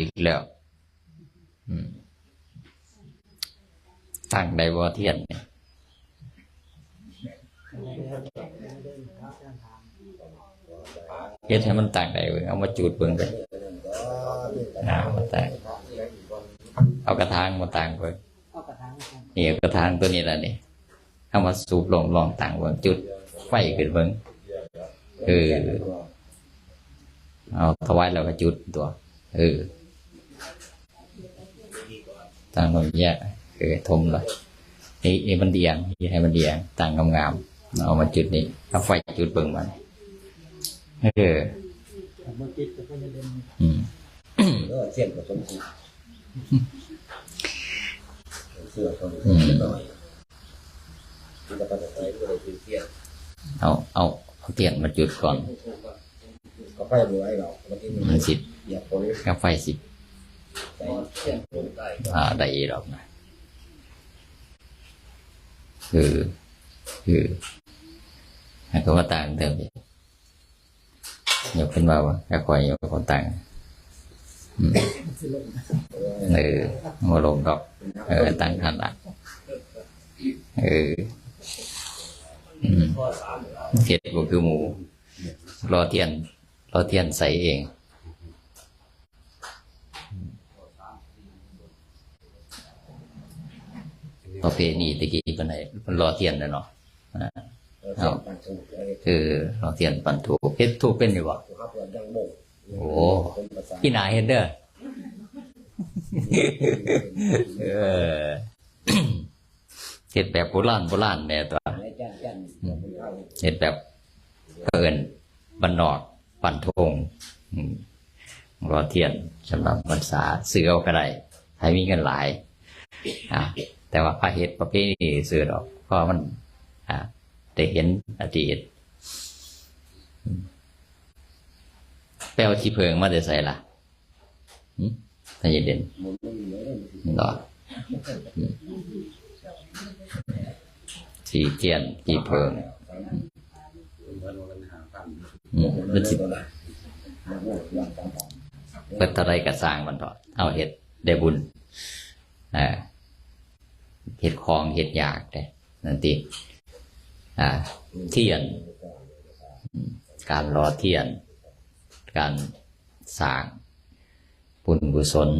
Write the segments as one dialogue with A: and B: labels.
A: อีกแล้วตั้งได้บ่เทียนเนี่ยเฮ็ดให้มันตั้งได้เบิ่งเอามาจูดเบิ่งไปอ่ามาตั้งเอากระถางมาตั้งเบิ่ง
B: เอางครับ
A: นี่กระถางตัวนี้แหละนี่เอามาสูบลงลองตั้งเบิ่งจุดไฟขึ้นเบิ่งเออเอาถวายแล้วก็จุดตัวเออ ตั้งลงแยกเออทมเลยนี่นี่มันเดียงนี่ให้มันเดียงตั้งงามๆเอามาจุดนี่เอาไฟจุดเบิ่งมันเออ
B: แต่เมื่อกี้ก็จะเดิน
A: อืม
C: เออเสียนกับสมศรีเสื้อคน
A: อืม
C: หน่อยที่จะไปใส่ก็เลยคือเสียน
A: เอาเอาเอาเทียนมาจุดก่อน
C: ก็ไฟรวยหรอกบางทีมัน
A: มันสิ
C: เหยียบคน
A: กาไฟสิ
C: ใอ่า
A: ได้อีดอกนะ คือ คือให้เขามาต่างเดิมดิยกขึ้นมาว่าแค่คอยยกคนต่างอืมเออมาลงดอก เออต่างขนละเออเทียนก็คือหมูรอเทียนรอเทียนใส่เอง ประเพณีตะกี้เป็นไหนมันรอเทียนนะเนาะอ่า
C: เออเสียนปันถูกเลย
A: คือรอเทียนปันถูกเฮ็ดถูกเป็นอยู่บ่
C: สุภาพเรือนยังโบก
A: โอ้
C: เป็นภาษา
A: พี่นายเฮ็ดเด้อเออเฮ็ดแบบโบราณโบราณแน่ตัว
C: ในแจ้นแจ้นเหมือนเป็นข้าว
A: เฮ็ดแบบเพิ่นบ้านนอกปันทงอืมรอเทียนสำหรับภาษาซื้อเอาก็ได้ให้มีเงินหลายอะ แต่ว่าพระเฮ็ดประเภทนี้ซื้อดอกเพราะมันอะได้เห็นอดีตแปลวที่เพิงมาแต่ใส่ละหืมท่านยายเด่น
C: หมุนไม่มีเลย
A: หรออืมสีเทียนที่เพิงมันสิ
C: ตัวละมันโบกอย่างต่าง
A: เปิดอะไรกระสางมันเถอเอาเห็ดได้บุญอ่า เห็ดคลองเห็ดยากแต่นั่นติอ่า เทียน การรอเทียน การสร้างบุญกุศล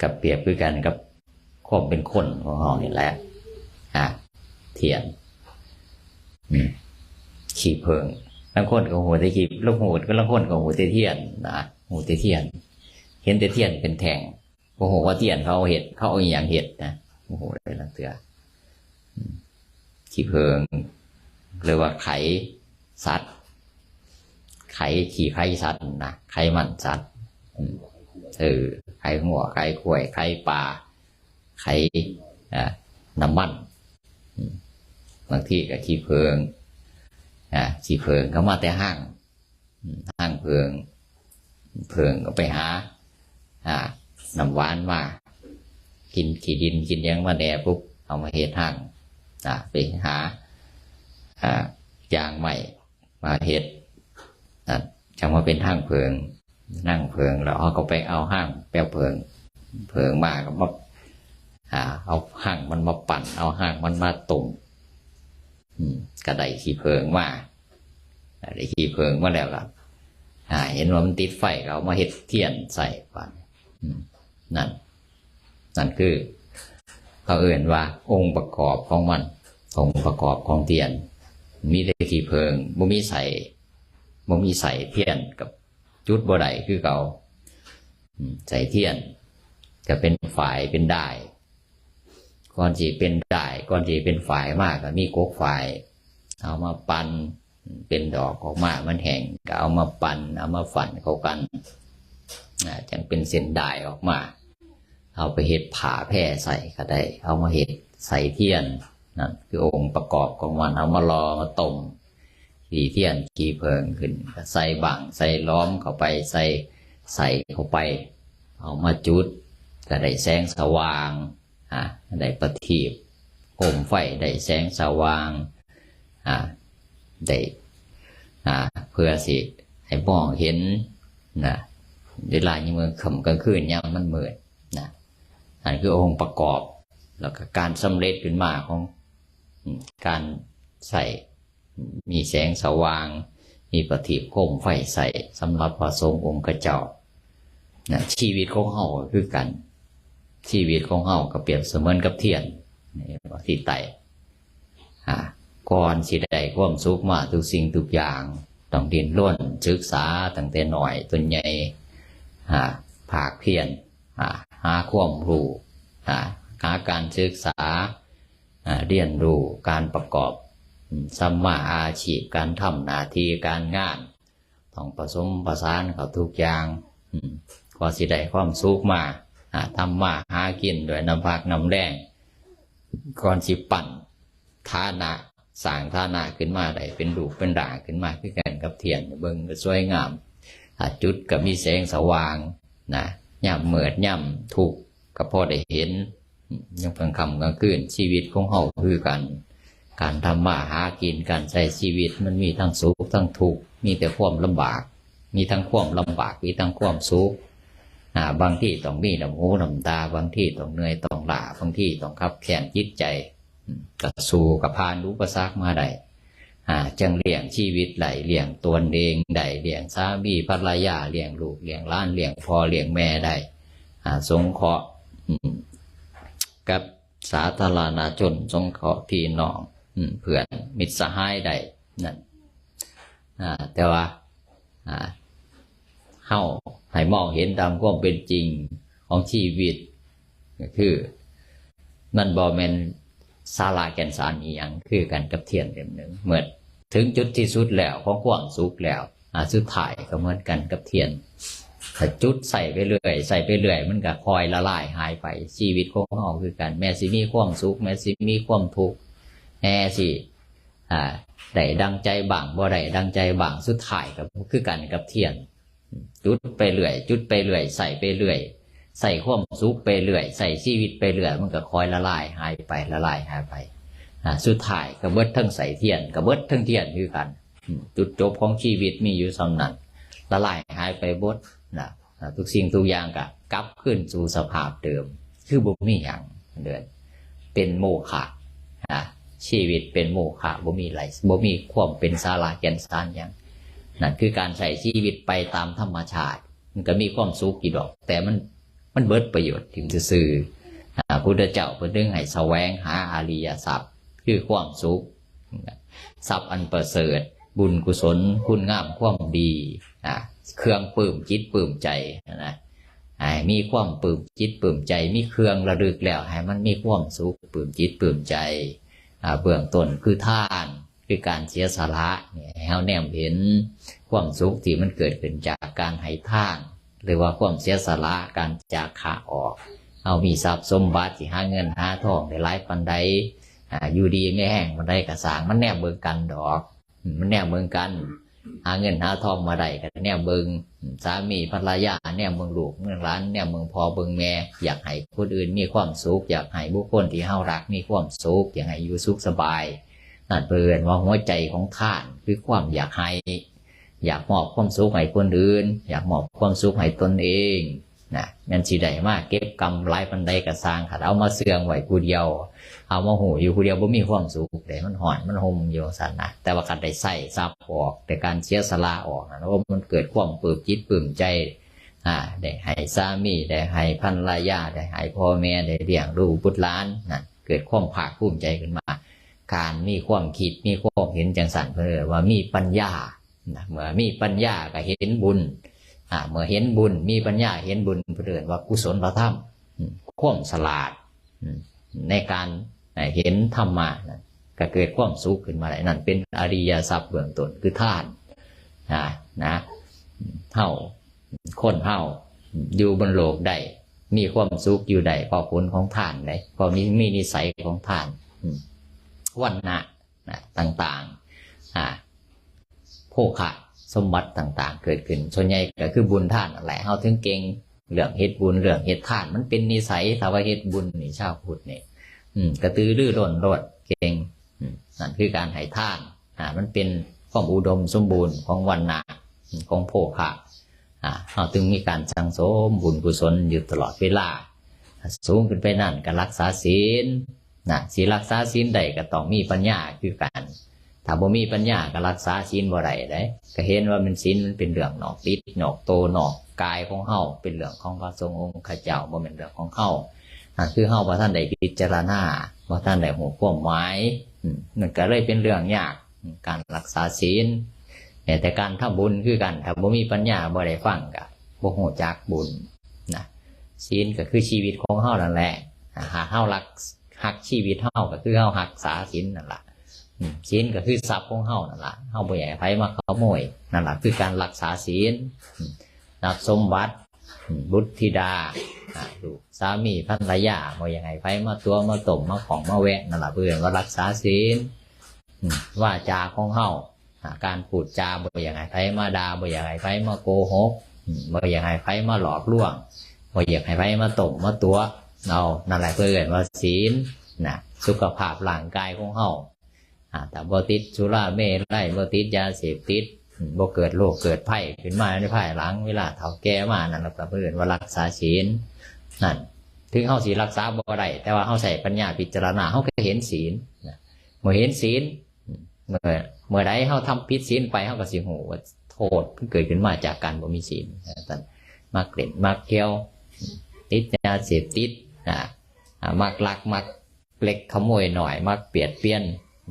A: กับเปรียบคือกันกับความเป็นคนของเรานี่แหละอ่าเทียนขี่เพิงบางคนก็หัวแต่ขีลูกหูก็บางคนก็หัวแต่เทียนนะหัวแต่เทียน เห็นต่เทียนเป็นแทงโอ้โหว่าเทียนเขาเห็ดเขาเอาอย่างเห็ดนะ โอ้โหเลยละเตือขี่เพิงหรือว่าไขสัตว์ ไขขี่ไข่สัตว์นะไข่มันสัตว์อืมเออไข่หัวไข่ขวยไข่ปลาไข่น้ำมันบางที่ก็ขี่เพิงอ่าขี่เพิงเขามาแต่ห้างห้างเพิง เพิงก็ไปหา อ่าน้ำหวานมา กินขี้ดินกินยังมาแหน่ปุ๊บเอามาเฮ็ดห้างอ่าไปหาอ่ายางใหม่มาเฮ็ดอ่าจะมาเป็นห้างเพิง นั่งเพิงแล้วเขาก็ไปเอาห้างแป้วเพิง เพิงมาก็มาอ่าเอาห้างมันมาปั่น เอาห้างมันมาตุ่มกระไดขี้เพิงมาได้ขี้เพิงมาแล้วล่ะอ่าเห็นว่ามันติดไฟเอามาเห็ดเทียนใส่ก่อนนั่น นั่นคือเขาเอ่นว่า องค์ประกอบของมัน องค์ประกอบของเทียน มีได้ขี้เพิงบ่มีใส่บ่มีใส่เทียนกับจุดบ่ไดคือเขาใส่เทียนก็เป็นฝ่ายเป็นได้ก่อนจีเป็นได้ก่อนจีเป็นฝ่ายมากก็มีกกฝ่าย เอามาปันเป็นดอกออกมามันแห้งก็เอามาปันเอามาฝันเข้ากันจังเป็นเส้นได้ออกมา เอาไปเห็ดผ่าแพร่ใส่ก็ได้ เอามาเห็ดใส่เทียนนั่นคือองค์ประกอบของมันเอามารอมาต้มขีเทียนขีเพลิงขึ้น ใส่บังใส่ล้อมเข้าไปใส่ใส่เข้าไป เอามาจุดก็ได้แสงสว่างอ่าได้ประทีปโคมไฟได้แสงสว่างอ่าได้อ่าเพื่อสิให้มองเห็นนะเวลาในเมืองขำกลางคืนเนี่ยามมันมืดน อันคือองค์ประกอบ แล้วก็การสำเร็จขึ้นมาของการใส่มีแสงสว่าง มีประทีปโคมไฟใส่สำหรับพระสงฆ์องค์กระเจ้านะชีวิตของเฮาคือกัน ชีวิตของเฮาก็เปรียบเสมือนกับเทียนนี่ว่าที่ไตอ่าก่อนสิได้ความสุขมาทุกสิ่งทุกอย่างต้องดินร่นศึกษาตั้งแต่หน่อยจนใหญ่อ่าภาคเพียรอ่า หาความรู้หาการศึกษาเรียนรู้การประกอบสัมมาอาชีพการทำหนาทีการงาน ต้องผสมประสานเขาทุกอย่างอืมก็สิได้ความสุขมาทำมาหากินด้วยน้ำพักน้ำแดงก่อนสิปั่นฐานะสร้างฐานะขึ้นมาได้เป็นรูเป็นร่างขึ้นมาคือกันกับเทียนเบิ่งสวยงามจุดก็มีแสงสว่างนะ ย่ำเหมิดย่ำถูกข์ก็พอได้เห็นยังกลางคำกลางคืนชีวิตของเฮาคือกัน การทำมาหากินการใช้ชีวิตมันมีทั้งสุขทั้งทุกข์มีแต่ความลำบาก มีทั้งความลำบากมีทั้งความสุขอ่าบางที่ต้องมีน้ำหูน้ำตา บางที่ต้องเหนื่อยต้องลาบางที่ต้องขับแขนจิตใจกับสู่กับพานอุปสรรคมาได้ อ่าจังเลี้ยงชีวิตไหลเลี้ยงตนเองได้เลี้ยงสามีภรรยาเลี้ยงลูกเลี้ยงล้านเลี้ยงพ่อเลี้ยงแม่ได้อ่าสงเคราะห์กับสาธารณชนสงเคราะห์พี่น้องเพื่อนมิตรสหายได้นั่นแต่ว่าอ่าเฮาให้มองเห็นตามความเป็นจริงของชีวิตก็คือ มันบอแมนซาลาแกนสารอีหยังคือกันกับเทียนเล่มหนึ่งเหมื่อ ถึงจุดที่สุดแล้วของความสุขแล้วอ่าสุดท้ายก็เหมือนกันกับเทียนถ้าจุดใส่ไปเรื่อยใส่ไปเรื่อยมันก็คอยละลายหายไปชีวิตของเฮาคือกันแม้สิมีความสุขแม้สิมีความทุกข์แน่สิอ่าได้ดังใจบางบ่ได้ดังใจบางสุดท้ายกับคือกันกับเทียน จุดไปเรื่อย จุดไปเรื่อยใส่ไปเรื่อยใส่ความสุขไปเรื่อยใส่ชีวิตไปเรื่อยมันก็คอยละลายหายไปละลายหายไป สุดท้ายก็เบิดทั้งใส่เทียนก็เบิดทั้งเทียนคือกัน จุดจบของชีวิตมีอยู่สำนั้นละลายหายไปบดนะทุกสิ่งทุกอย่างก็กลับขึ้นสู่สภาพเดิม คือบ่มีอย่างเดินเป็นโมฆะอ่าชีวิตเป็นโมฆะบ่มีไหลบ่มีความเป็นสาระแก่นสารอย่างนั่นคือการใช้ชีวิตไปตามธรรมชาติ มันก็มีความสุขกี่ดอก แต่มันมันเบิดประโยชน์ถึงจะสื่อๆอ่าพุทธเจ้าเพิ่นดึงให้แสวงหาอริยทรัพย์ คือความสุขทรัพย์อันประเสริฐ บุญกุศล คุณงามความดีอ่าเครื่องปลื้มจิตปลื้มใจนะให้มีความปลื้มจิตปลื้มใจ มีเครื่องระลึกแล้วให้มันมีความสุขปลื้มจิตปลื้มใจอ่าเบื้องต้นคือท่านคือการเสียสละเนี่ยให้าแนมเห็นความสุขที่มันเกิดขึ้นจากการให้ท่าน หรือว่าความเสียสละการจากขาออก เอามีทรัพย์สมบัติที่หาเงินหาทองได้หลายปันใด อยู่ดีไม่แห้งปันใดกระสางมันแนมเบิงกันดอก มันแนมเบิงกัน หาเงินหาทองมาได้กันแนมเบิงอืมสามีภรรยาแนมเบิงลูกเมืองร้านแนมเบิงพอเบิงแม่อยากให้คนอื่นมีความสุขอยากให้บุคคลที่เฮารักมีความสุขอยากให้อยู่สุขสบายนั่นเปินว่าหัวใจของท่านคือความอยากให้อยากมอบความสุขให้คนอื่น อยากมอบความสุขให้ตนเอง นะมันสิได้มากเก็บกำไรปันใดกระสางขัดเอามาเสื่องไว้ผู้เดียว เอามาหูอยู่ผู้เดียวบ่มีความสุขแต่มันหอนมันหมอยู่สันนะแต่ว่าการได้ใส่ซับออก แต่การเสียสละออกนะว่ามันเกิดความปลื้มจิตปลื้มใจอ่าได้ให้สามีได้ให้ภรรยาได้ให้พ่อแม่ได้เลี้ยงดูกบุตรหลานนะเกิดความภาคภูมิใจขึ้นมา การมีความคิดมีความเห็นจังสันเพื่อว่ามีปัญญานะเมื่อมีปัญญาก็เห็นบุญ อ่าเมื่อเห็นบุญมีปัญญาเห็นบุญเพื่อนว่ากุศลธรรมอืมควมฉลาดในการเห็นธรรมะนะก็เกิดความสุขขึ้นมาได้นั่นเป็นอริยทรัพย์เบื้องต้นคือท่านนะนะเท่าคนเท่าอยู่บนโลกได้มีความสุขอยู่ได้เพอผลของท่านได้เพอมีมีนิสัยของทานอืมวันนะนะต่างๆอ่าโภคะ สมบัติต่าง ๆ เกิดขึ้น ส่วนใหญ่ก็คือบุญท่านแหละเฮาถึงเก่งเรื่องเฮ็ดบุญเรื่องเฮ็ดทาน มันเป็นนิสัยถ้าว่าเฮ็ดบุญนี่ชาวพุทธนี่อืมกระตือรือร้นรดเก่งนั่นคือการให้ทานอ่ามันเป็นความอุดมสมบูรณ์ของวันนะของโภคะอ่าเราถึงมีการสังสมบุญกุศลอยู่ตลอดเวลา สูงขึ้นไปนั่นก็รักษาศีลนะสีลรักษาศีลใดก็ต้องมีปัญญาคือกัน ถ้าบ่มีปัญญาก็รักษาศีลบ่ได้เด้ก็เห็นว่ามันศีลมันเป็นเรื่องหนอกติดหนอกโตหนอกกายของเฮาเป็นเรื่องของพระสงองค์ข้าเจ้าบ่เป็นเรื่องของเฮาอ่าคือเฮาบ่ท่านได้พิจารณาบ่ท่านได้หูความหมายมันก็เลยเป็นเรื่องยากการรักษาศีลแต่การทำบุญคือกันถ้าบ่มีปัญญาบ่ได้ฟังก็บ่ฮู้จักบุญนะศีลก็คือชีวิตของเฮานั่นแหละหากเฮารักหักชีวิตเฮาก็คือเฮาหักษาศีลนั่นแหละ ศีลก็คือทรัพย์ของเฮานั่นแหละเฮาบ่อยากให้ไผมาขโมยนั่นแหละคือการรักษาศีลอืมนับสมบัติบุตรธิดาอ่าลูกสามีภรรยาบ่อยากให้ไผมาตัวมาตมมาของมาแวะนั่นแหละเพื่อนว่ารักษาศีลว่าจาของเฮาการพูดจาบ่อยากให้ไผมาด่าบ่อยากให้ไผมาโกหกอืมบ่อยากให้ไผมาหลอกลวงว่อยากให้ไปมาตกมาตัวเอานั่นแหละเพื่อนว่าศีลนะสุขภาพร่างกายของเฮา แต่บ่ติดสุราเมรัยบ่ติดยาเสพติดบ่เกิดโรคเกิดภัยขึ้นมาในภายหลังเวลาเฒ่าแก่มานั่นแหละเพื่อนว่ารักษาศีลนั่นถึงเฮาสิรักษาบ่ได้แต่ว่าเฮาใส่ปัญญาพิจารณาเฮาก็เห็นศีลเมื่อเห็นศีลเมื่อเมื่อใดเฮาทำผิดศีลไปเฮาก็สิฮู้ว่าโทษเกิดขึ้นมาจากการบ่มีศีลนมักเกล่นมักเที่ยวติดยาเสพติดอ่าอ่ากลักมักเล็กขโมยหน่อยมักเปียดเปลี่ยน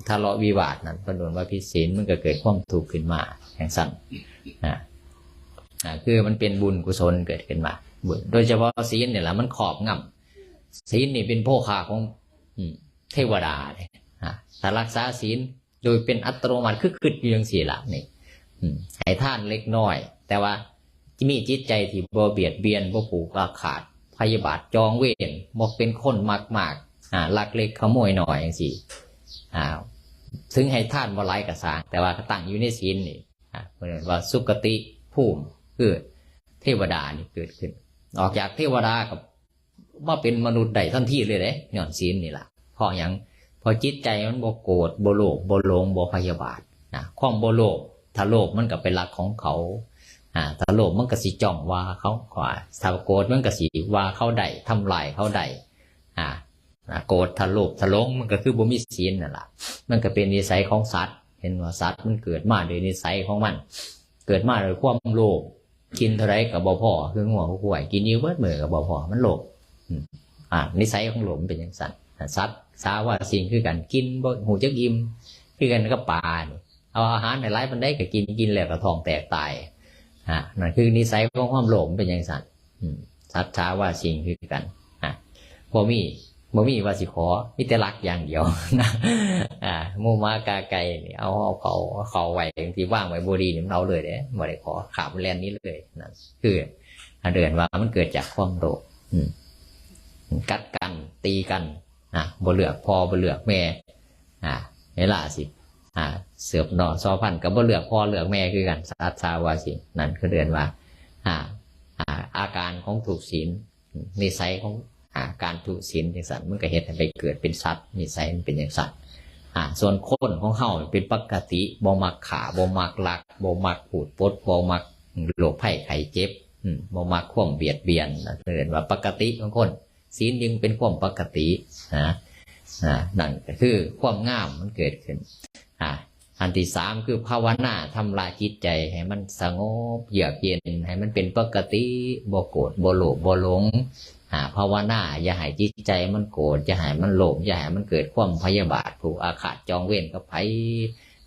A: ทะเลาะวิวาทนั้นก็โดนว่าพิศีลมันก็เกิดความถูกขึ้นมาอย่งสั้นอ่าอ่าคือมันเป็นบุญกุศลเกิดขึ้นมา บุญ โดยเฉพาะศีลเนี่ยแหละมันขอบงำศีลนี่เป็นโภคาของอืเทวดาเนี่ยถ้ารักษาศีลโดยเป็นอัตโนมัติคือขึ้นอยู่อย่างสี่ละนี่ให้ท่านเล็กน้อย แต่ว่ามีจิตใจที่บ่เบียดเบียนบ่ผูกอาขาดพยาบาทจองเวรบ่เป็นคนมากมากๆอ่าลักเล็กขโมยหน่อยอย่างสี่ อ่าถึงให้ท่านบ่ไร้กระสางแต่ว่าก็ตั้งอยู่ในศีลนี่ว่าสุกติภูมิคือเทวดานี่เกิดขึ้น ออกจากเทวดากับมาเป็นมนุษย์ได้ทันทีเลยเด้ย้อนศีลนี่ล่ะเพราะอย่างพอจิตใจมันบ่โกรธบ่โลภบ่หลงบ่พยาบาทนะความบ่โลภถ้าโลภมันก็เป็นหลักของเขาอ่าถ้าโลภมันก็สิจ้องว่าเขาขวาถ้าโกรธมันก็สิว่าเขาได้ทำลายเขาได้อ่า อ่าโกรธถ้าโลภถ้าหลงมันก็คือบ่มีศีลนั่นแหละมันก็เป็นนิสัยของสัตว์เห็นว่าสัตว์มันเกิดมาโดยนิสัยของมัน เกิดมาโดยความโลภกินเท่าไรกับบ่พอคือหัวหัวยกินยิ้วเบิดมือกับบ่พอมันโลภอ่านิสัยของโลมเป็นอย่างสัตว์สัตว์สาว่าสิ่งคือกันกินบ่หูจักอิ่มคือกันกับปลาเอาอาหารในไร้มันได้ก็กินกินแล้วก็ท้องแตกตายอ่านั่นคือนิสัยของความโลภเป็นอย่างสัตว์สัตว์ช้าว่าสิ่งคือกันอ่าบ่มี บ่มีว่าสิขอมีแต่รักอย่างเดียวนะอ่ามูมากาไก่นี่เอาเอาเขาเอาเขาไว้ที่ว่างไว้บ่ดีนี่มันเอาเลยเด้บ่ได้ขอขาบแลนนี้เลยนั่นคืออันเดินว่ามันเกิดจากความโลภกัดกันตีกันอะบ่เลือกพอบ่เลือกแม่ อ่าเวลาสิ อ่า เสือบหนอซอพันธ์กับบ่เลือกพ่อเลือกแม่คือกันสัตว์ชาวาสิ นั่นคือเดือนว่า อ่า อ่า อาการของถูกศีลนิสัยของ การถูกศีลอย่างสัตว์มันก็เหตุให้ไปเกิดเป็นสัตว์นิสัยมันเป็นอย่างสัตว์อ่าส่วนคนของเฮาเป็นปกติบ่มักขาบ่มักหลักบ่มักผูดปดบ่มักโรคภัยไข้เจ็บอืมบ่มักข่วมเบียดเบียนนั่นคือเรียกว่าปกติของคนศีลยังเป็นความปกตินะนั่นก็คือความงามมันเกิดขึ้นอ่าอันที่สามคือภาวนาทำลายจิตใจให้มันสงบเยือกเย็นให้มันเป็นปกติบ่โกรธบ่โลภบ่หลง ภาวนาอย่าให้จิตใจมันโกรธอย่าให้มันโลภอย่าให้มันเกิดความพยาบาทผูกอาฆาตจองเวรกับไผ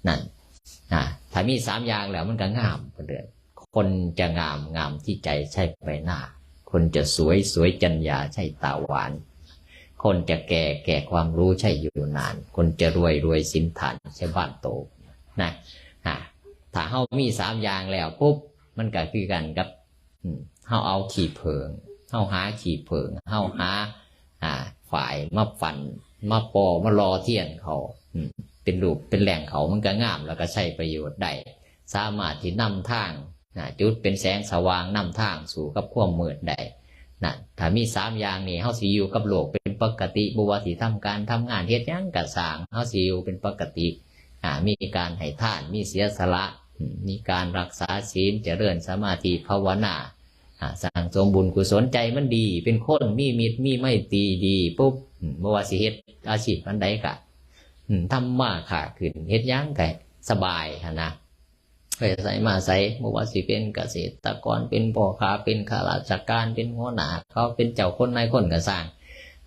A: นั่นถ้ามีสามอย่างแล้วมันก็งามเดือนคนจะงามงามที่ใจใช่ใบหน้า คนจะสวยสวยจัญญาใช่ตาหวาน คนจะแก่แก่ความรู้ใช่อยู่นาน คนจะรวยรวยสินฐานใช่บ้านโตนะอ่าถ้าเฮามีสามอย่างแล้วปุ๊บมันก็คือกันกับเฮาเอาขี่เพิง เฮาหาขี่เพิงเฮาหา อ่า ฝ่ายมาฝัน มาปอมารอเทียนเขาอืมเป็นรูปเป็นแหล่งเขามันก็งาม แล้วก็ใช้ประโยชน์ได้สามารถที่นำทางนะจุดเป็นแสงสว่างนำทางสู่กับความมืดได้นะถ้ามีสามอย่างนี่เฮาสิอยู่กับโลกเป็นปกติบ่ว่าสิทำการทำงานเฮ็ดหยังก็สร้างเฮาสิอยู่เป็นปกติอ่ามีการให้ทานมีเสียสละ มีการรักษาศีลเจริญสมาธิภาวนา สร้างสมบุญกุศลใจมันดี เป็นคนมีมิตรมีไม่ตีดีปุ๊บมบ่ว่าสิเฮ็ดอาชีพอันใดกะทำมาขาขึ้นเฮ็ดยังกะสบายนะไปใส่มาใส่บ่ว่าสิเป็นเกษตรกรเป็นพ่อค้าเป็นข้าราชการเป็นหัวหน้าเขาเป็นเจ้าคนนายคนก็สร้าง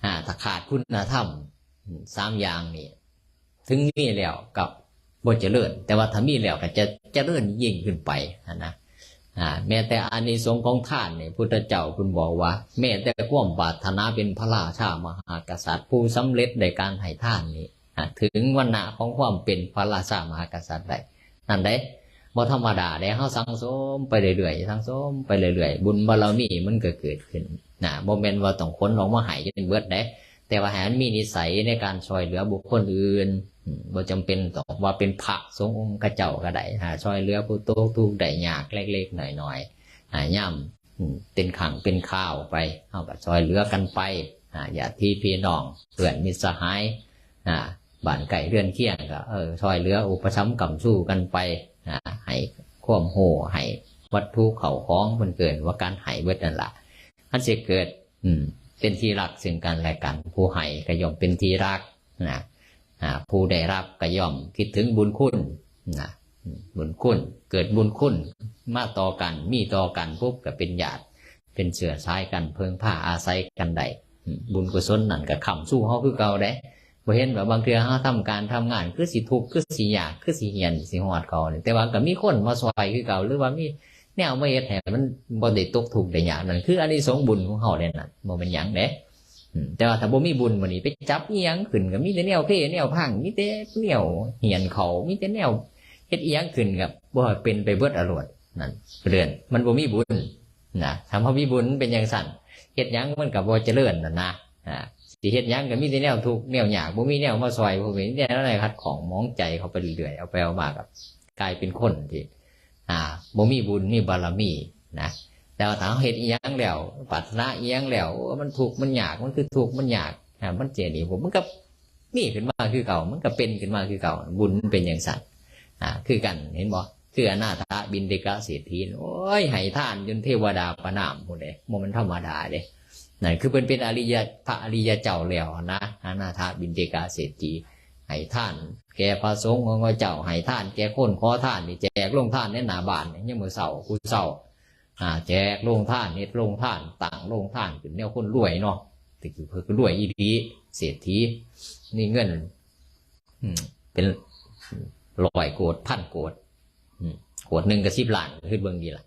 A: อ่าถ้าขาดคุณธรรมสามอย่างนี่ถึงมีแล้วกับบทเจริญ แต่ว่าถ้ามีแล้วก็จะจะเจริญยิ่งขึ้นไปนะนะ แม้แต่อานิสงส์ของท่านเนี่ยพุทธเจ้าคุณบอกว่า แม้แต่ความปรารถนาเป็นพระราชามหากษัตริย์ ผู้สำเร็จในการให้ท่านนี้อ่าถึงวันนาของความเป็นพระราชามหากษัตริย์ได้นั่นได้บ่ธรรมดาได้เฮาสังสมไปเรื่อยๆสังสมไปเรื่อยๆบุญบารมีมันก็เกิดขึ้นนะบ่แม่นว่าต้องค้นออกมาให้จนเบิดได้ แต่ว่าหันมีนิสัยในการช่วยเหลือบุคคลอื่นบ่จำเป็นตองว่าเป็นพระสงฆ์องค์กระเจ้าก็ได้หาช่วยเหลือผู้โตกทุกข์ได้ยากเล็กๆหน่อยๆหาย่ำอืมเป็นขังเป็นข้าวไปเอาก็ช่วยเหลือกันไปอ่าย่าที่พี่น้องเพื่อนมิตรสหายอ่าบ้านไก่เรือนเคียงก็เออช่วยเหลืออุปถัมภ์กำสู้กันไปอ่าให้ความโหให้วัตถุเข่าของมันเกินว่าการให้เบิดนั่นละมันจะเกิด อืม เป็นที่รักซึ่งกันและกัน ผู้ให้ก็ย่อมเป็นที่รักนะผู้ได้รับก็ย่อมคิดถึงบุญคุณนะบุญคุณเกิดบุญคุณมาต่อกันมีต่อกันปุ๊บก็เป็นญาติเป็นเสือซ้ายกันเพิงผ้าอาศัยกันได้บุญกุศลนั่นก็ขำสู้เฮาคือเก่าได้บ่เห็นว่าบางเทื่อเฮาทำการทำงานคือสิทุกข์คือสิยากคือสิเหียนสิฮอดเขานี่แต่ว่าก็มีคนมาซอยคือเก่าหรือว่ามี แนวมาเฮ็ดให้มันบ่ได้ตกทุกข์ได้ยากนั่นคืออันนี้สงส์บุญของเฮาเด้นั่นบ่เป็นหยังเด้แต่ว่าถ้าบ่มีบุญมื้อนี้ไปจับอีหยังขึ้นก็มีแต่แนวเพแนวพังมีแต่แนวเหียนเขามีแต่แนวเฮ็ดอีหยังขึ้นกับบ่เป็นไปเบิดอรวดนั่นเรือนมันบ่มีบุญนะถ้าเฮามีบุญเป็นจังซั่นเฮ็ดหยังมันก็บ่เจริญนั่นนะอ่าสิเฮ็ดหยังก็มีแต่แนวทุกข์แนวยากบ่มีแนวมาซอยบ่มีแนวอะไรคัดของมองใจเขาไปเรื่อยเอาไปเอามากับกลายเป็นคนที่ อ่าบ่มีบุญมีบารมีนะแต่ว่าถ้าเราเฮ็ดอีหยังแล้วปรารถนาอีหยังแล้วมันถูกมันยากมันคือถูกมันยากอ่ามันเจดีผมมันก็มีขึ้นมาคือเก่ามันก็เป็นขึ้นมาคือเก่า บุญเป็นอย่างสัตว์อ่าคือกันเห็นบ่คืออนาถาบินเดกะเศรษฐีโอ้ยให้ท่านจนเทวดาประนามพุ่นเด้บ่มันธรรมดาเด้นั่นคือเป็นเป็นอริยะพระอริยเจ้าแล้วนะอนาถาบินเดกะเศรษฐีให้ท่าน แกพระสงฆ์ของเจ้าให้ท่าน แกคนขอท่านนี่แจกลงท่านในหนาบ้านนี่ยังมือเสาคูเสาอ่าแจกลงท่านเน็ดลงท่านต่างลงท่านเป็นแนวคนรวยเนาะแต่คือเพื่อรวยอีดีเศรษฐีนี่เงินอืมเป็นร้อยโกดพันโกดโกดหนึ่งกับสิบล้านขึ้นเบื้องดีล่ะ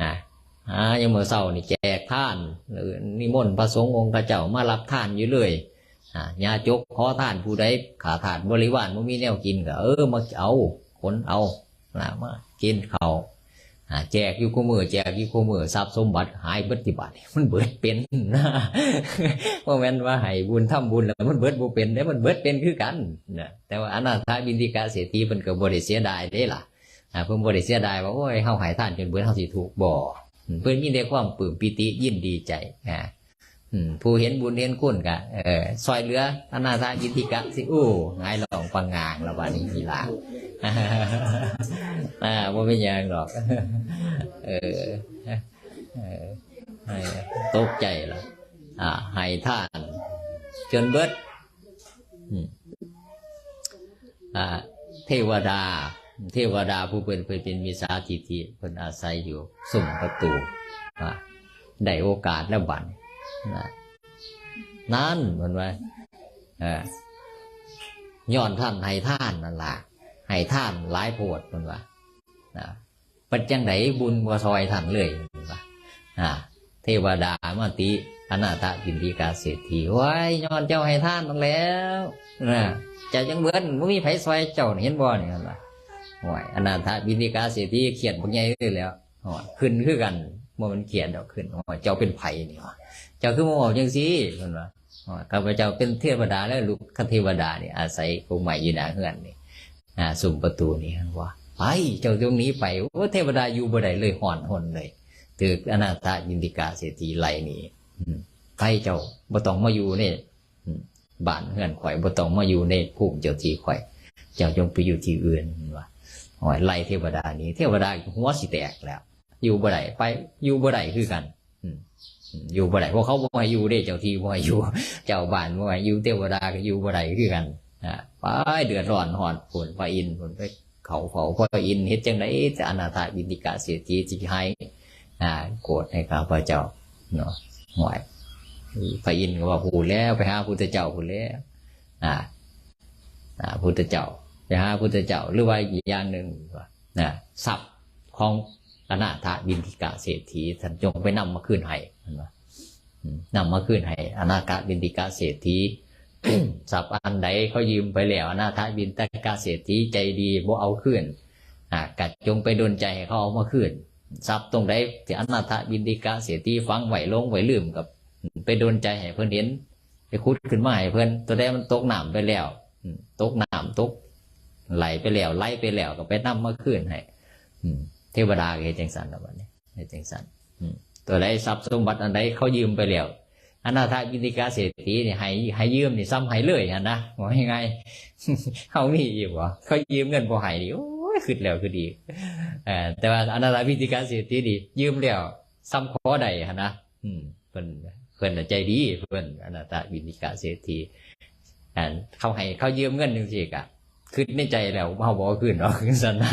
A: อ่าอ่ายังมือเสานี่แจกท่านหรือนิมนต์พระสงฆ์องค์พระเจ้ามารับท่านอยู่เลย อ่าญาจกขอทานผู้ใดขาทานบริวารบ่มีแนวกินก็เออมาเอาคนเอานะมากินเขาวอ่าแจกอยู่คู่มือแจกอยู่คู่มือทรัพย์สมบัติหายเบิดติบัติมันเบิดเป็นนะเพราะแม่นว่าให้บุญทำบุญแล้วมันเบิดบ่เป็นเด้มันเบิดเป็นคือกันนะแต่ว่าอนาถาบินติกาเศรษฐีเพิ่นก็บ่ได้เสียดายเด้ล่ะเพิ่นบ่ได้เสียดายว่าโอ้ยเฮาหายทานจนเบิดเฮาสิถูกบ่อเพิ่นมีแต่ความปลื้มปิติยินดีใจอ่า ผู้เห็นบุญเห็นคุณกะเออซอยเหลืออนาถากิติกะสิอู้งายหลองปังงางแล้ววันนี้กีฬาอ่าบ่เป็นหยังหรอกเออเออตกใจละอ่าให้ท่าน จนเบิดอ่าเทวดา เทวดาผู้เป็นเพิ่นเป็นมีสาธิติเพิ่นอาศัยอยู่สุ่มประตูอ่าได้โอกาสแล้วบัน นั่นเหมือนว่าเออย้อนท่านให้ท่านนั่นละให้ท่านหลายโพดเหมือนว่านะปัจจังไหนบุญบ่ซอยท่านเลยเหมือนว่าอ่าเทวดามาติอนาถบินติกาเศรษฐีว้ายย้อนเจ้าให้ท่านนั่นแล้วนะเจ้าจังเบิดบ่มีไผซอยเจ้าเห็นบ่นี่นั่นล่วยอนาถบินิกาเศรษฐีเขียนบ่ใหญ่เลยแล้วโอ้ยขึ้นคือกันบ่อมันเขียนดอกขึ้นโอ้ยเจ้าเป็นไผ่นี่วะ เจ้าคือมาบอกจังซี่เพิ่นว่าข้าพเจ้าเป็นเทวดาแล้วลูกคเทวดานี่อาศัยคงใหม่อยู่หนาเฮือนนี่สุ่มประตูนี่ว่าไปเจ้าตรงนี้ไปโอ้เทวดาอยู่บ่ได้เลยห่อนหนเลยตึกอนาถายินติกาเศรษฐีไหลนี่ไปเจ้าบ่ต้องมาอยู่ในอืมบ้านเฮือนข่อยบ่ต้องมาอยู่ในภูมิเจ้าที่ข่อย เจ้าจงไปอยู่ที่อื่นว่าโอ้ยไล่เทวดานี้ เทวดาหัวสิแตกแล้ว อยู่บ่ได้ไปอยู่บ่ได้คือกัน อยู่บ่ได้เพราะเขาบ่ให้อยู่เด้เจ้าที่บ่ให้อยู่ เจ้าบ้านบ่ให้อยู่เทวดาก็อยู่บ่ได้คือกันอ่าไปเดือดร้อนหอดฝนพระอินทร์ฝนไปเขาเผาพระอินทร์เฮ็ดจังไดจะอนาถาบินติกาเสียทีสิให้อ่าโกรธให้ข้าพเจ้าเนาะหวยพระอินทร์ก็ว่าพูดแล้วไปหาพุทธเจ้าพูดแล้วอ่าอ่าพุทธเจ้าไปหาพุทธเจ้าหรือว่าอีกอย่างหนึ่งว่านะทรัพย์ของอนาถาบินติกาเศรษฐีท่านจงไปนำมาคืนให้ นำมาคืนให้อนาคาบินติกาเศรษฐีสับอันใดเขายืมไปแล้วอนาถาบินติกาเศรษฐีใจดีบ่เอาคืนอ่ากัดจงไปดนใจให้เขาเอามาคืนทรัพย์ตรงใดที่อนาถบินติกาเศรษฐีฟังไหวลงไหวลืมกับ ไปดนใจให้เพื่อนเห็นไปคุดขึ้นมาให้เพื่อนตัวใดมันตกหน้ำไปแล้วตกน้ำตกไหลไปแล้วไหลไปแล้วก็ไปนำมาคืนให้เทวดาเฮจังสันแล้วบัดนี้เฮจังสัน ตัวใดทรัพย์สมบัติอันใดเขายืมไปแล้วอนาถาบินิกาเศรษฐีนี่ให้ให้ยืมนี่ซ้ำให้เลยฮะนะว่ายังไงเขามีอยู่วะเขายืมเงินพอให้ดิโอ้ยขึ้นแล้วคือดีเออแต่ว่าอนาถาบินิกาเศรษฐีดิยืมแล้วซ้ำขอใดฮะนะอืมเพิ่นเพิ่นใจดีเพิ่นอนาถาบินิกาเศรษฐีอ่าเขาให้เขายืมเงินจริงๆอะคือในใจแล้วเขาบอกว่าขึ้นเนาะสันนะ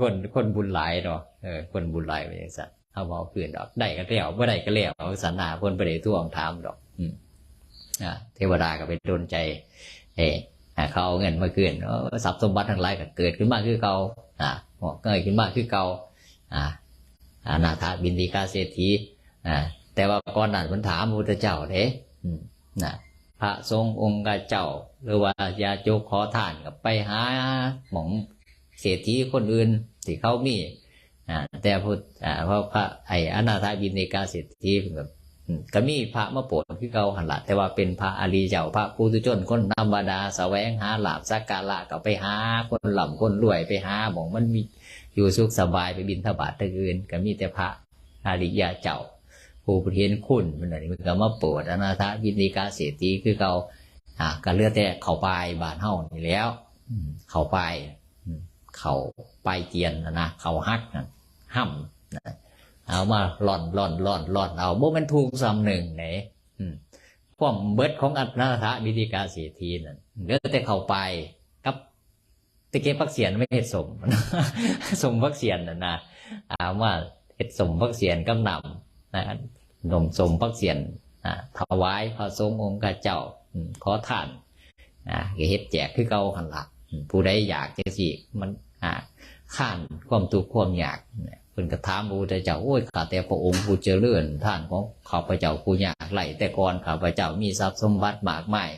A: คนคนบุญหลายเนาะเออคนบุญหลายเป็นอย่างสัน เอาเอาคืนดอก ได้ก็แล้วบ่ได้ก็แล้วสันนาเพิ่นบ่ได้ทวงถามดอก อืมอ่าเทวดาก็ไปโดนใจเออเขาเอาเงินมาคืนทรัพย์สมบัติทั้งหลายก็เกิดขึ้นมาคือเก่าอ่าเกิดขึ้นมาคือเก่าอ่าอานาถาบินติกาเศรษฐีอ่าแต่ว่าก่อนนั้นเพิ่นถามพระพุทธเจ้าเด้อืมนะพระทรงองค์กเจ้า หรือว่ายาโจขอทานกับไปหาหมองเศรษฐีคนอื่นที่เขามี อ่าแต่พุทธอ่าเพราะพระไอ้อนาถาบินิกาเศรษฐีแบบก็มีพระมาโปรดคือเกาหันละแต่ว่าเป็นพระอริยเจ้าพระปุถุชนคนธรรมดาแสวงหาหลาบสักการะก็ไปหาคนหล่ำคนรวยไปหาบอกมันมีอยู่สุขสบายไปบินทบาทตะอื่นก็มีแต่พระอริยเจ้าผู้ประเทนคุณมันอะไรมันก็มาโปรดอนาถาบินิกาเศรษฐีคือเกาอ่าก็เลือแต่เขาไปบานเฮานี่แล้ว เขาไป เขาไปเกียนนะนะเขาฮักนะห้ำนะเอามาหล่อนหล่อนหล่อนหล่อนเอาบ่แมันถูกซ้ำหนึ่งไหนความเบิดของอัตนาถาวิธีการเสียทีนั่นเหลือแต่เข้าไปกับตะเกียบพักเสียนไม่เห็ดสมสมพักเสียนนะนะเอามาเห็ดสมพักเสียนกำนำนะนมสมพักเสียนถวายพระสงฆ์องค์ข้าเจ้าขอทานอ่เฮ็ดแจกคือเก่าหันละอืม ผู้ใดอยากจะสิมันอ่าข้านความทุกข์ความอยากเนี่ยเพิ่นก็ถามพระพุทธเจ้าโอ้ยข้าแต่พระองค์ผู้เจริญท่านของข้าพเจ้าผู้ยากไหลแต่ก่อนข้าพเจ้ามีทรัพย์สมบัติมากมาย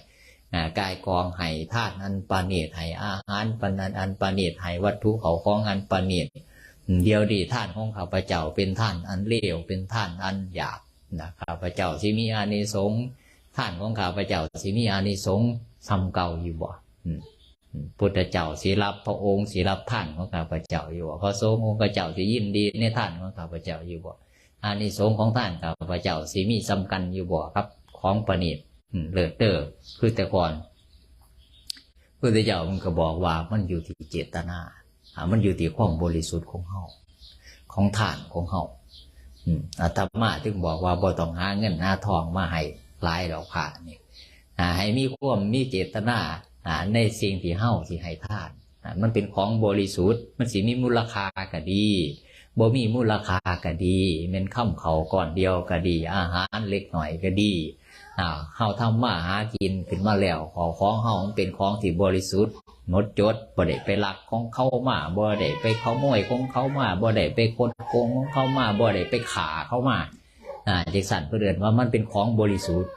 A: อ่กายกองให้ท่านอันปานีตให้อาหารปันนันอันปานีตให้วัตถุเขาของอันปานีตเดียวดีท่านของข้าพเจ้าเป็นท่านอันเลวเป็นท่านอันหยาบนะข้าพเจ้าสิมีอานิสงส์ท่านของข้าพเจ้าสิมีอานิสงส์ซ้ำเก่าอยู่บ่อืม พุทธเจ้าสีรับพระองค์สีรับท่านของข้าพเจ้าอยู่บ่พระสงฆ์องค์เจ้าสียินดีในท่านของข้าพเจ้าอยู่บ่อานิสงส์ของท่านข้าพเจ้าสีมีสำคัญอยู่บ่ครับ ของประณีตเลิศเด้อคือแต่ก่อนพุทธเจ้ามันก็บอกว่ามันอยู่ที่เจตนาอ่ามันอยู่ที่ความบริสุทธิ์ของเฮาของท่านของเฮาอืมอาตมาถึงบอกว่าบ่ต้องหาเงินหาทองมาให้หลายดอกผ่านี่ให้มีความมีเจตนา ในสิ่งที่เฮาสิให้ทานมันเป็นของบริสุทธิ์ มันสิมีมูลค่าก็ดีบ่มีมูลค่าก็ดีแม่นข้าเขาก่อนเดียวก็ดี อาหารเล็กหน่อยก็ดีอ่าเฮาทำมาหากินขึ้นมาแล้วขอของเฮามันเป็นของที่บริสุทธิ์หมดจดบ่ได้ไปลักของเขามาบ่ได้ไปขโมยของเขามาบ่ได้ไปคดโกงของเขามาบ่ได้ไปขาเขามาอ่าจังสั่นเพื่อเดินว่ามันเป็นของบริสุทธิ์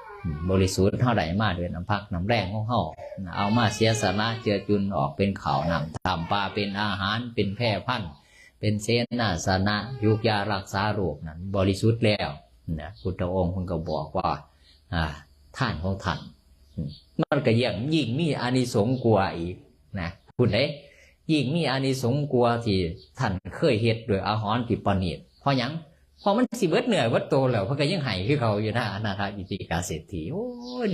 A: บริสุทธิ์เท่าใดมาเดือนน้ำพักน้ำแรงของเขาเอามาเสียสาระเจือจุนออกเป็นข่าวนำทำปลาเป็นอาหารเป็นแพร่พันธุ์เป็นเสนาสนะยุกยารักษาโรคนั้น บริสุทธิ์แล้วนะพุทธองค์เพิ่นก็บอกว่าอ่าท่านของท่านมันก็ยังยิ่งมีอานิสงส์กว่าอีกนะคุณเด้ยิ่งมีอานิสงส์กว่าที่ท่านเคยเฮ็ดโดยอาหารที่ประณีตเพราะยัง พอมันสิเบิดเหนื่อยเบิดโตแล้วเพนก็ยังให้คือเขาอยู่นะอนาถาบิติกาเศรษฐีโอ้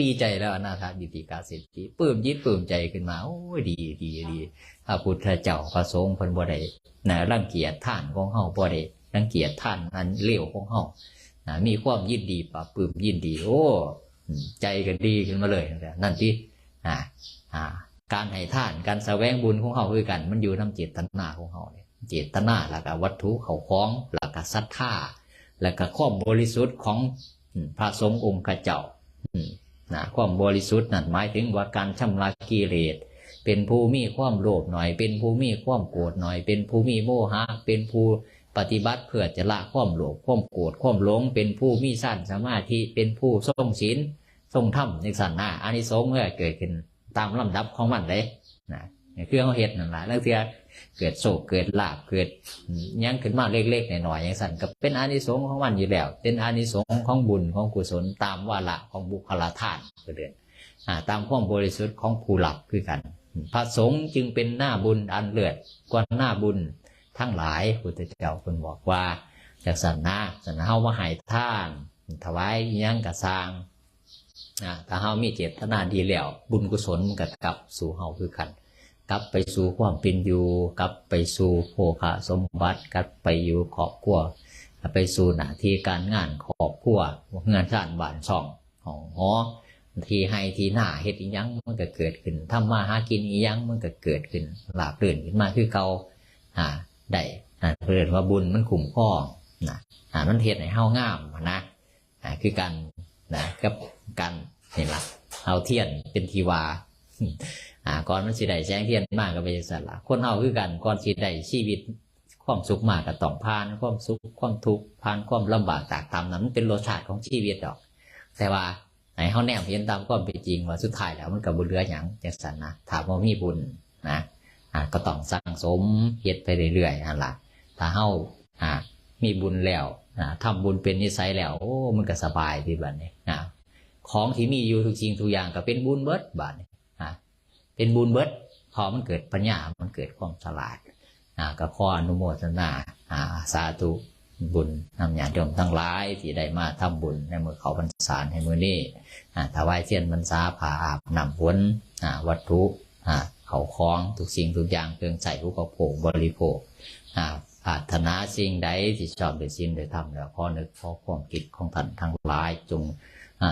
A: ดีใจแล้วอนาถาบิติกาเศรษฐีปลื้มยิดปลื้มใจขึ้นมาโอ้ดีดีดีพระพุทธเจ้าพระสงฆ์พิ่นบ่ได้นะรังเกียจท่านของเฮาบ่ได้รังเกียจท่านอันเลวของเฮานะมีความยินดีปราบปลื้มยินดี โอ้ใจก็ดีขึ้นมาเลยนั่นที่อ่าอ่าการให้ท่านการแสวงบุญของเฮาคือกัน มันอยู่น้ำเจตนาของเฮาเนี่ย เจตนาแล้วก็วัตถุเขาคล้องแล้วก็ศรัทธาแล้วก็ความบริสุทธิ์ของพระสงฆ์องค์ข้าเจ้านะความบริสุทธิ์นั่นหมายถึงว่าการชำระกิเลสเป็นผู้มีความโลภหน่อย เป็นผู้มีความโกรธหน่อย เป็นผู้มีโมหะเป็นผู้ปฏิบัติเพื่อจะละความโลภความโกรธความหลง เป็นผู้มีสั้นสมาธิเป็นผู้ทรงศีลทรงธรรมในสันนาอานิสงส์เมื่อเกิดขึ้นตามลำดับของมันเลยนะนี่คือเขาเห็ดนั่นแหละแล้วเทีย เกิดโศกเกิดลาบเกิดยังขึ้นมาเล็กๆหน่อยๆอย่างสั่นก็เป็นอานิสงส์ของมันอยู่แล้ว เป็นอานิสงส์ของบุญของกุศลตามวาระของบุคลาทานก็เดินอ่าตามความบริสุทธิ์ของผู้หลับคือกัน พระสงฆ์จึงเป็นหน้าบุญอันเลิศกว่าหน้าบุญทั้งหลายพุทธเจ้าคนบอกว่าจากสันนาสันนาเฮามาใหายท่าน ถวายยังกระสร้างอ่าถ้าเฮามีเจตนาดีแล้ว บุญกุศลมันก็กลับสู่เฮาคือกัน กลับไปสู่ความเป็นอยู่ กลับไปสู่โภคาสมบัติ กลับไปอยู่ครอบครัวไปสู่หน้าที่การงานครอบครัวงานชาติบ้านช่องของหอที่ให้ที่หน้าเฮ็ดอีหยังมันก็เกิดขึ้นทำมาหากินอีหยังมันก็เกิดขึ้นหลาบเลื่อนขึ้นมาคือเกาอ่าได้อ่าเพิ่อนว่าบุญมันคุ้มครองนะอ่ามันเฮ็ดให้เฮางามนะอ่าคือกันนะกับกันนี่ละเอาเทียนเป็นทีวา อ่าก่อนมันสิได้แสงเทียนมากก็ไปจังซั่นละคนเฮาคือกันก่อนสิได้ชีวิตความสุขมากก็ต้องผ่าน ความสุขความทุกข์ผ่านความลำบากจากตามนั้นมันเป็นรสชาติของชีวิตดอก แต่ว่าให้เฮาแนมเห็นตามความเป็นจริงว่าสุดท้ายแล้วมันก็บ,บ่เหลือหยังจังซั่นนะถามว่ามีบุญนะอ่าก็ต้องสร้างสมเฮ็ดไปเรื่อยๆนั่นล่ะถ้าเฮาอ่ามีบุญแล้วอ่าทำบุญเป็นนิสัยแล้วโอ้มันก็สบายที่บัดนี้นะของที่มีอยู่ทุกสิ่งทุกอย่างก็เป็นบุญเบิดบาทนี่อะ เป็นบุญเบิดพอมันเกิดปัญญา มันเกิดความฉลาดอ่าก็ขออนุโมทนาสาธุบุญนำญาติโยมทั้งหลายที่ได้มาทำบุญในมือเขาพรรษาในมือนี้อ่ถวายเทียนพรรษาผ่าอาบนำฝนวัตถุเขาคล้องทุกสิ่งทุกอย่างเครื่องใส่อุปโภคบริโภคอาปรารถนาสิ่งใดที่ชอบโดยสิ้นโดยธรรมแล้วพอนึกพอความคิดของท่านทั้งหลายจง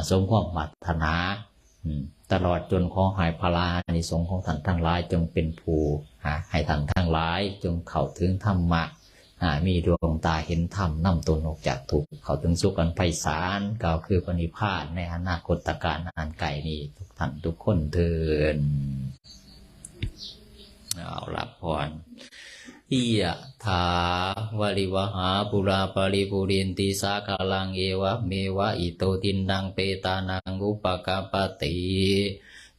A: สมความปรารถนา ตลอดจนขอหายพลานิสงส์ของท่านทั้งหลายจงเป็นภูหาให้ท่านทั้งหลายจงเข้าถึงธรรมะมีดวงตาเห็นธรรมนำตนออกจากทุกข์เขาถึงสุขอันไพศาลกล่าวคือปณิพานในอนาคตการอันไกลนี้ทุกท่านทุกคนเทินเอารับพร ติยะถาวริวหาปุราปริปุเรินติสาคาลังเอวะเมวะอิโตตินังเปตานังอุปกาปติ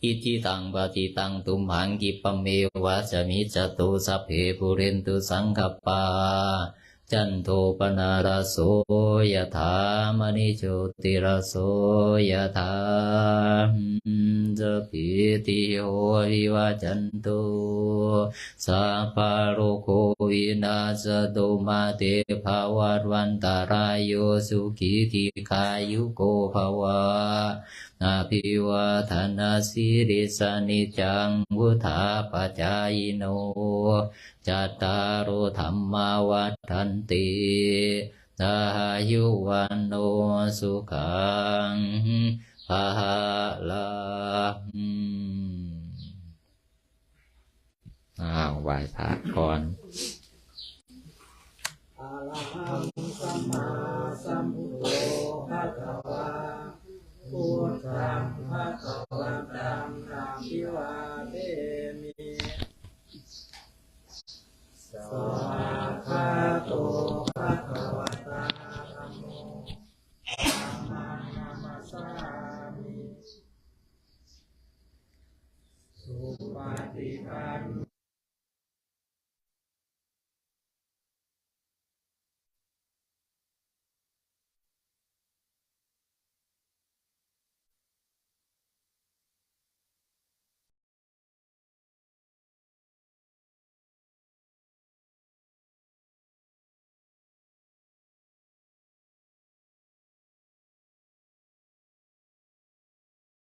A: อิจิตังปฏิตังตุมหังกิปเมวะสมิจจตุสัพเพปุเรนตุสังคปา จันโทปนาราโสยถามณิโชติราโสยถาจะพิติโยวิวาจันตุสัพพโรโควินาศตุมาเตภวัตวันตารายโยสุขีทีขายุโกภวะ อภิวาทนาสิริสนิจังวุธาปจายโนจัตตารโอธรรมาวัฏันติอายุวันโนสุขังภาลังอ้าวไหวพระก่อน
B: อะระหังสัมมาสัมพุทโธ พุทธังพระสวัสดังรรมิวาเทมิสวาคาโตพระสวัสดังรมมานามาสามิสุปฏิปันโน